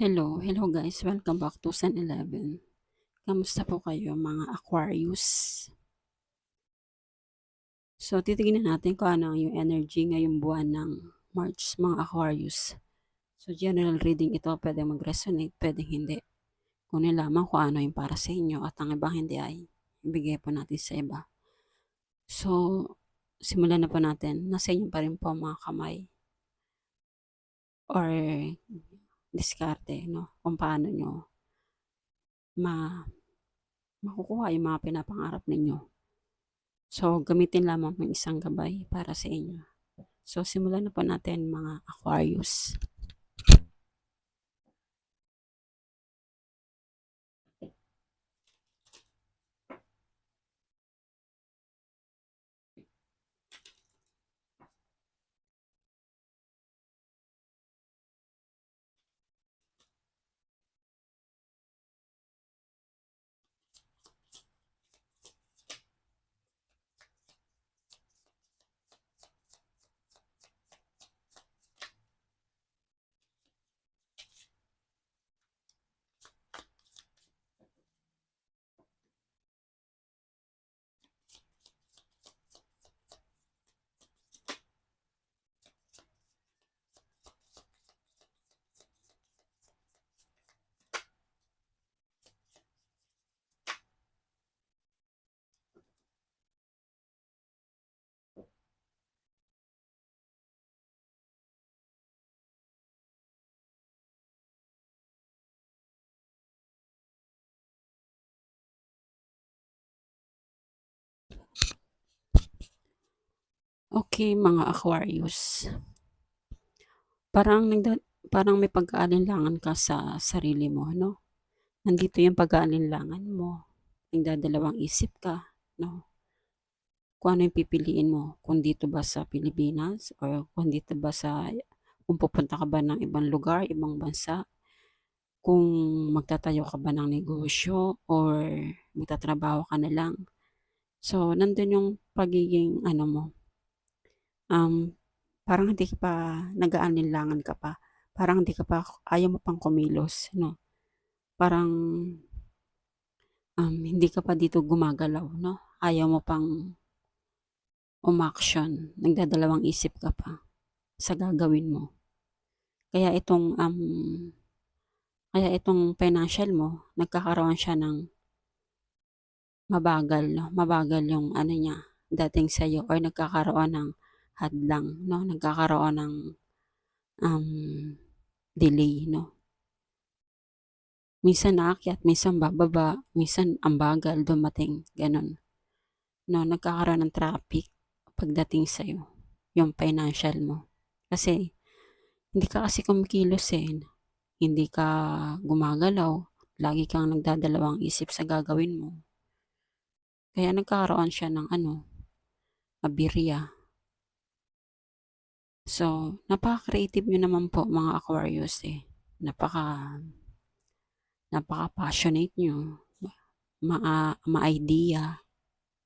Hello, hello guys. Welcome back to Sun 11. Kamusta po kayo mga Aquarius? So, titignan natin kung ano yung energy ngayong buwan ng March mga Aquarius. So, general reading ito, pwede mag-resonate, pwede hindi. Kung nilaman kung ano yung para sa inyo at ang ibang hindi ay ibigay po natin sa iba. So, simulan na po natin. Nasa inyo pa rin po mga kamay or diskarte, no? Kung paano nyo ma makukuha yung mga pinapangarap ninyo. So, gamitin lamang ng isang gabay para sa inyo. So, simulan na po natin mga Aquarius. Okay, mga Aquarius. Parang nagda parang may pag-aalinlangan ka sa sarili mo, no? Nandito yung pag-aalinlangan mo. Nagdadalawang isip ka, no? Kung ano yung pipiliin mo, kung dito ba sa Pilipinas or kung dito ba sa kung pupunta ka ba ng ibang lugar, ibang bansa, kung magtatayo ka ba ng negosyo or magtatrabaho ka na lang. So, nandun yung pagiging ano mo, um, parang hindi ka pa nag-aalinlangan ka pa. Parang hindi ka pa, ayaw mo pang kumilos, no? Parang um, hindi ka pa dito gumagalaw, no? Ayaw mo pang umaksyon. Nagdadalawang isip ka pa sa gagawin mo. Kaya itong um, kaya itong financial mo, nagkakaroon siya ng mabagal, no? Mabagal yung ano niya, dating sa'yo or nagkakaroon ng hadlang, no? Nagkakaroon ng um, delay, no? Minsan naakyat, minsan bababa, minsan ang bagal dumating, ganun. No, nagkakaroon ng traffic pagdating sa'yo, yung financial mo. Kasi, hindi ka kasi kumikilos eh. Hindi ka gumagalaw. Lagi kang nagdadalawang isip sa gagawin mo. Kaya nagkakaroon siya ng ano, abirya. So, napaka-creative nyo naman po mga Aquarius eh. Napaka, napaka-passionate nyo. Ma- ma-idea.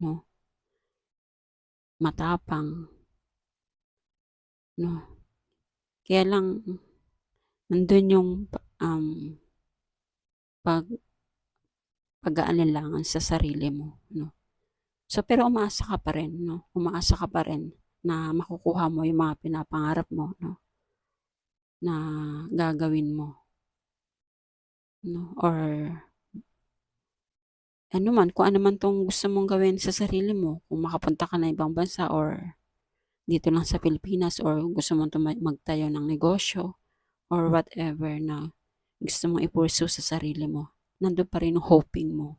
No? Matapang. No? Kaya lang, nandun yung um, pag pag-aalinlangan sa sarili mo, no? So, pero umaasa ka pa rin, no? Umaasa ka pa rin na makukuha mo yung mga pinapangarap mo, no? Na gagawin mo. No? Or ano man, kung ano man tong gusto mong gawin sa sarili mo, kung makapunta ka na ibang bansa or dito lang sa Pilipinas or gusto mong magtayo ng negosyo or whatever na gusto mong ipursu sa sarili mo, nandun pa rin hoping mo.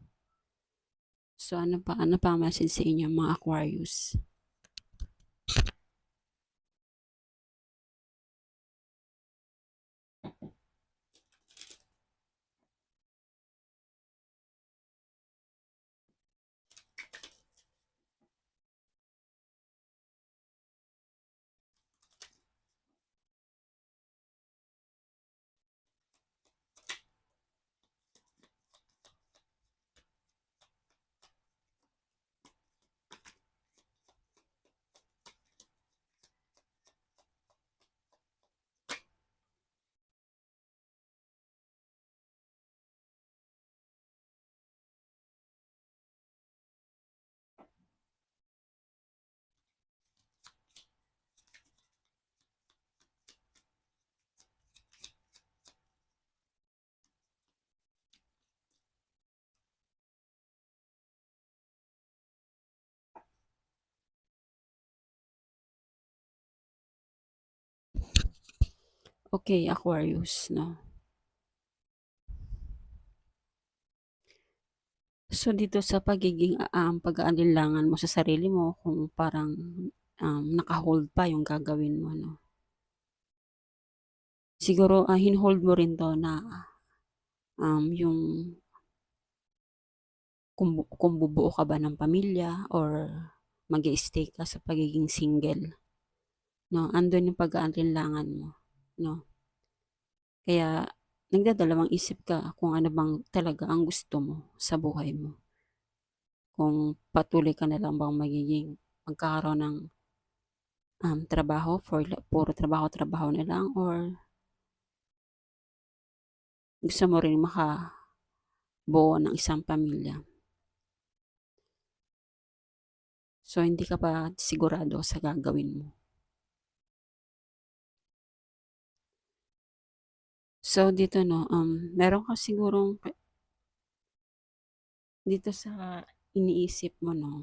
So ano pa, ano pa message sa inyo mga Aquarius? Okey, Aquarius 'no. So, dito sa pagiging, um, pag-aalinlangan mo sa sarili mo kung parang, um, naka-hold pa yung gagawin mo 'no. Siguro, ah, hino-hold mo rin 'to na, um, yung kung bu kung bubuo ka ba ng pamilya or mag-i-stay ka sa pagiging single, 'no, andun yung pag-aalinlangan mo, 'no. Kaya nagdadalawang isip ka kung ano bang talaga ang gusto mo sa buhay mo. Kung patuloy ka na lang bang magiging magkakaroon ng, um, trabaho for puro trabaho-trabaho na lang or gusto mo rin makabuo ng isang pamilya. So, hindi ka pa sigurado sa gagawin mo. So, dito 'no, um, meron ka sigurong dito sa iniisip mo 'no,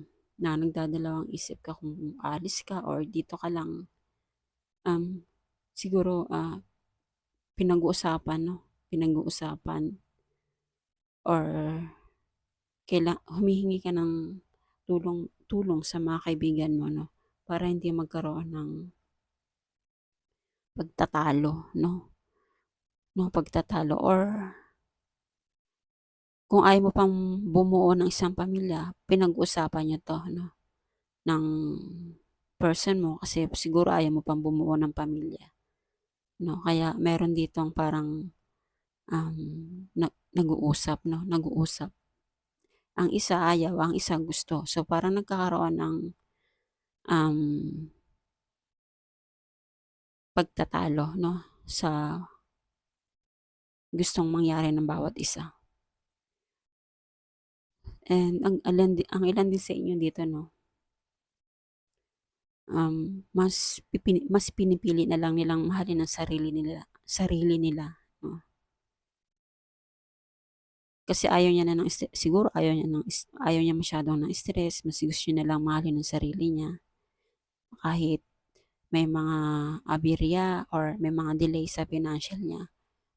na nagdadalawang isip ka kung aalis ka or dito ka lang, um, siguro, ah, pinag-uusapan 'no, pinag-uusapan or kaila humihingi ka ng tulong tulong sa mga kaibigan mo 'no, para hindi magkaroon ng pagtatalo 'no, no pagtatalo or kung ayaw mo pang bumuo ng isang pamilya, pinag-usapan niyo 'to 'no, ng person mo kasi siguro ayaw mo pang bumuo ng pamilya, 'no. Kaya meron ditong parang, um, na nag-uusap 'no, nag-uusap. Ang isa ayaw, ang isa gusto. So, parang nagkakaroon ng, um pagtatalo 'no, sa gustong mangyari ng bawat isa. And ang ilan di ang ilan din sa inyo dito 'no um, mas pipini mas pinipili na lang nilang mahalin ang sarili nila sarili nila 'no. Kasi ayaw niya na ng siguro ayaw niya ng ayaw niya masyadong ng stress, mas gusto niya na lang mahalin ang sarili niya. Kahit may mga aberya or may mga delay sa financial niya,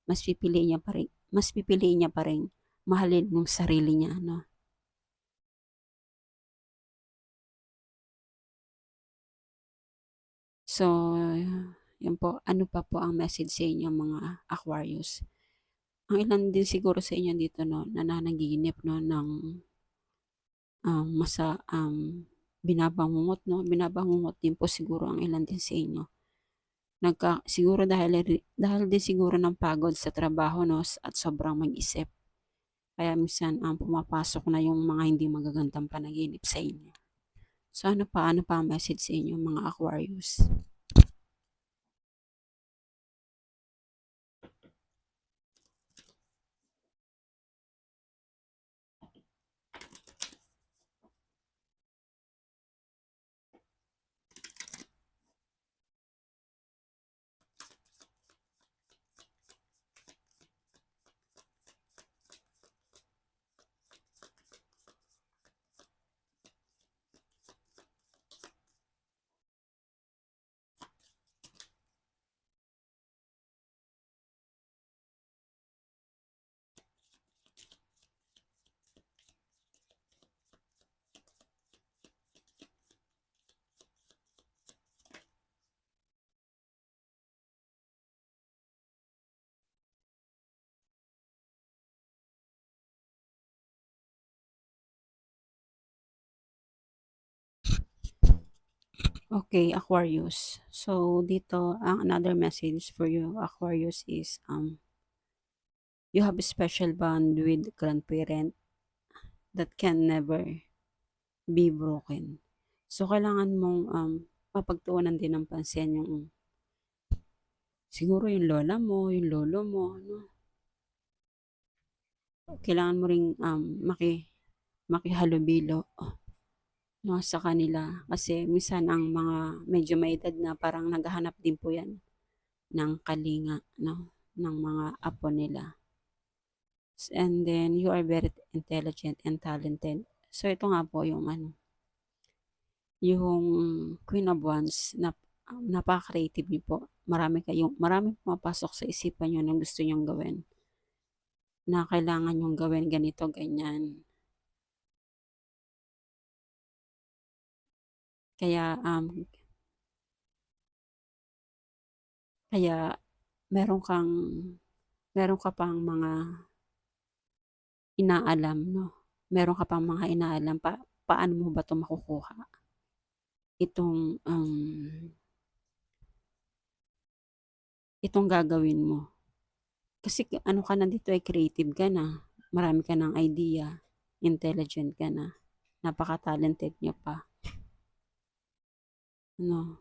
mas pipiliin niya pa rin mas pipiliin niya pa ring mahalin yung sarili niya 'no. So, yun po, ano pa po ang message sa inyo mga Aquarius? Ang ilan din siguro sa inyo dito 'no, nananaginip 'no ng, um, masa um, binabangungot 'no, binabangungot din po siguro ang ilan din sa inyo. Nagka siguro dahil dahil din siguro ng pagod sa trabaho 'no at sobrang mag-isip. Kaya minsan, um, pumapasok na yung mga hindi magagandang panaginip sa inyo. So, ano pa, ano pa ang message sa inyo mga Aquarius? Okay, Aquarius. So, dito ang another message for you Aquarius is, um you have a special bond with grandparent that can never be broken. So, kailangan mong, um, mapagtuunan din ng pansin yung siguro yung lola mo, yung lolo mo 'no. Kailangan mo ring, um, maki makihalubilo 'no, sa kanila kasi minsan ang mga medyo may edad na parang naghahanap din po 'yan ng kalinga 'no, ng mga apo nila. And then you are very intelligent and talented. So, ito nga po yung ano yung Queen of Wands na napaka-creative niyo po. Marami kayong maraming pumapasok sa isipan niyo na gusto niyong gawin. Na kailangan niyong gawin ganito, ganyan. Kaya, um kaya meron kang meron ka pang mga inaalam 'no, meron ka pang mga inaalam pa paano mo ba 'to makukuha? Itong, um itong gagawin mo. Kasi ano ka na dito, eh, creative ka na, marami ka ng idea, intelligent ka na, napaka-talented niyo pa. No.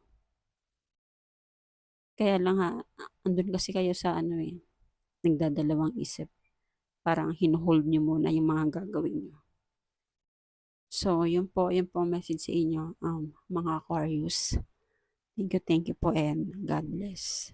Kaya lang nga, andun kasi kayo sa ano, eh, nagdadalawang isip. Parang hino-hold niyo muna yung mga gagawin niyo. So, yun po, yun po message sa inyo, um, mga Aquarius. Thank you, thank you po and God bless.